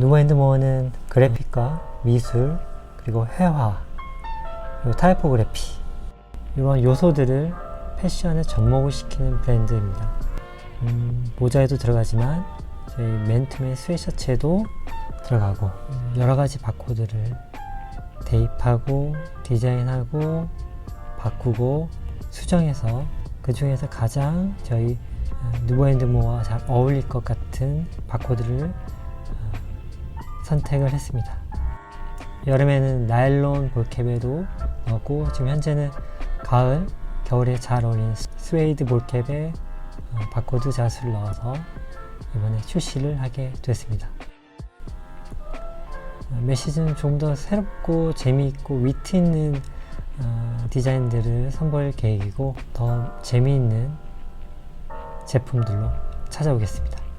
누버앤드모어는 그래픽과 미술 그리고 회화 그리고 타이포그래피 이런 요소들을 패션에 접목을 시키는 브랜드입니다. 음, 모자에도 들어가지만 저희 맨투맨 스웨셔츠에도 들어가고 음, 여러 가지 바코드를 대입하고 디자인하고 바꾸고 수정해서 그 중에서 가장 저희 어, 누버앤드모어와 잘 어울릴 것 같은 바코드를 어, 선택을 했습니다. 여름에는 나일론 볼캡에도 넣었고 지금 현재는 가을, 겨울에 잘 어울리는 스웨이드 볼캡에 어, 바코드 자수를 넣어서 이번에 출시를 하게 됐습니다. 어, 메시지는 좀 더 새롭고 재미있고 위트 있는 어, 디자인들을 선보일 계획이고 더 재미있는 제품들로 찾아오겠습니다.